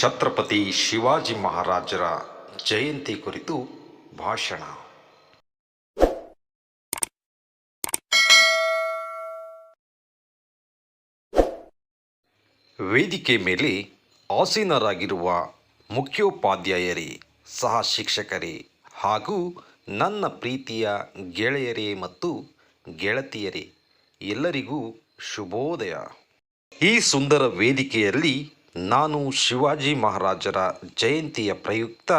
ಛತ್ರಪತಿ ಶಿವಾಜಿ ಮಹಾರಾಜರ ಜಯಂತಿ ಕುರಿತು ಭಾಷಣ. ವೇದಿಕೆ ಮೇಲೆ ಆಸೀನರಾಗಿರುವ ಮುಖ್ಯೋಪಾಧ್ಯಾಯರೇ, ಸಹ ಶಿಕ್ಷಕರೇ ಹಾಗೂ ನನ್ನ ಪ್ರೀತಿಯ ಗೆಳೆಯರೇ ಮತ್ತು ಗೆಳತಿಯರೇ, ಎಲ್ಲರಿಗೂ ಶುಭೋದಯ. ಈ ಸುಂದರ ವೇದಿಕೆಯಲ್ಲಿ ನಾನು ಶಿವಾಜಿ ಮಹಾರಾಜರ ಜಯಂತಿಯ ಪ್ರಯುಕ್ತ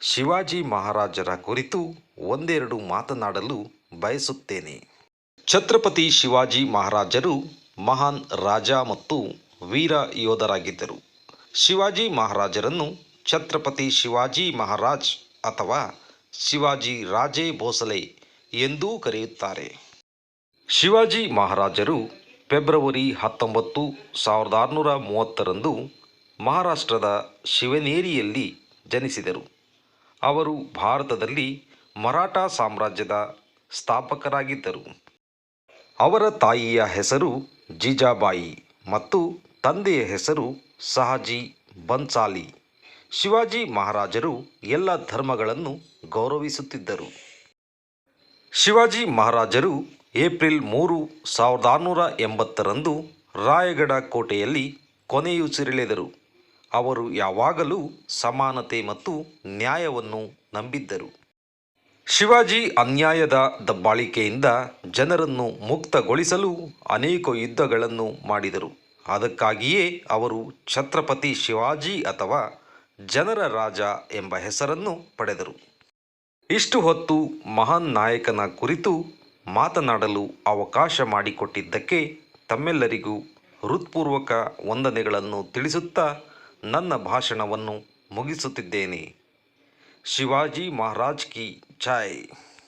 ಶಿವಾಜಿ ಮಹಾರಾಜರ ಕುರಿತು ಒಂದೆರಡು ಮಾತನಾಡಲು ಬಯಸುತ್ತೇನೆ. ಛತ್ರಪತಿ ಶಿವಾಜಿ ಮಹಾರಾಜರು ಮಹಾನ್ ರಾಜ ಮತ್ತು ವೀರ ಯೋಧರಾಗಿದ್ದರು. ಶಿವಾಜಿ ಮಹಾರಾಜರನ್ನು ಛತ್ರಪತಿ ಶಿವಾಜಿ ಮಹಾರಾಜ್ ಅಥವಾ ಶಿವಾಜಿ ರಾಜೇ ಭೋಸಲೆ ಎಂದೂ ಕರೆಯುತ್ತಾರೆ. ಶಿವಾಜಿ ಮಹಾರಾಜರು ಫೆಬ್ರವರಿ ಹತ್ತೊಂಬತ್ತು ಸಾವಿರದ ಆರುನೂರ ಮೂವತ್ತರಂದು ಮಹಾರಾಷ್ಟ್ರದ ಶಿವನೇರಿಯಲ್ಲಿ ಜನಿಸಿದರು. ಅವರು ಭಾರತದಲ್ಲಿ ಮರಾಠ ಸಾಮ್ರಾಜ್ಯದ ಸ್ಥಾಪಕರಾಗಿದ್ದರು. ಅವರ ತಾಯಿಯ ಹೆಸರು ಜೀಜಾಬಾಯಿ ಮತ್ತು ತಂದೆಯ ಹೆಸರು ಸಹಜಿ ಬನ್ಸಾಲಿ. ಶಿವಾಜಿ ಮಹಾರಾಜರು ಎಲ್ಲ ಧರ್ಮಗಳನ್ನು ಗೌರವಿಸುತ್ತಿದ್ದರು. ಶಿವಾಜಿ ಮಹಾರಾಜರು ಏಪ್ರಿಲ್ ಮೂರು, ಸಾವಿರದ ಆರುನೂರ ಎಂಬತ್ತರಂದು ರಾಯಗಢ ಕೋಟೆಯಲ್ಲಿ ಕೊನೆಯುಸಿರೆಳೆದರು. ಅವರು ಯಾವಾಗಲೂ ಸಮಾನತೆ ಮತ್ತು ನ್ಯಾಯವನ್ನು ನಂಬಿದ್ದರು. ಶಿವಾಜಿ ಅನ್ಯಾಯದ ದಬ್ಬಾಳಿಕೆಯಿಂದ ಜನರನ್ನು ಮುಕ್ತಗೊಳಿಸಲು ಅನೇಕ ಯುದ್ಧಗಳನ್ನು ಮಾಡಿದರು. ಅದಕ್ಕಾಗಿಯೇ ಅವರು ಛತ್ರಪತಿ ಶಿವಾಜಿ ಅಥವಾ ಜನರ ರಾಜ ಎಂಬ ಹೆಸರನ್ನು ಪಡೆದರು. ಇಷ್ಟು ಹೊತ್ತು ಮಹಾನ್ ನಾಯಕನ ಕುರಿತು ಮಾತನಾಡಲು ಅವಕಾಶ ಮಾಡಿಕೊಟ್ಟಿದ್ದಕ್ಕೆ ತಮ್ಮೆಲ್ಲರಿಗೂ ಹೃತ್ಪೂರ್ವಕ ವಂದನೆಗಳನ್ನು ತಿಳಿಸುತ್ತಾ ನನ್ನ ಭಾಷಣವನ್ನು ಮುಗಿಸುತ್ತಿದ್ದೇನೆ. ಶಿವಾಜಿ ಮಹಾರಾಜ್ ಕಿ ಜೈ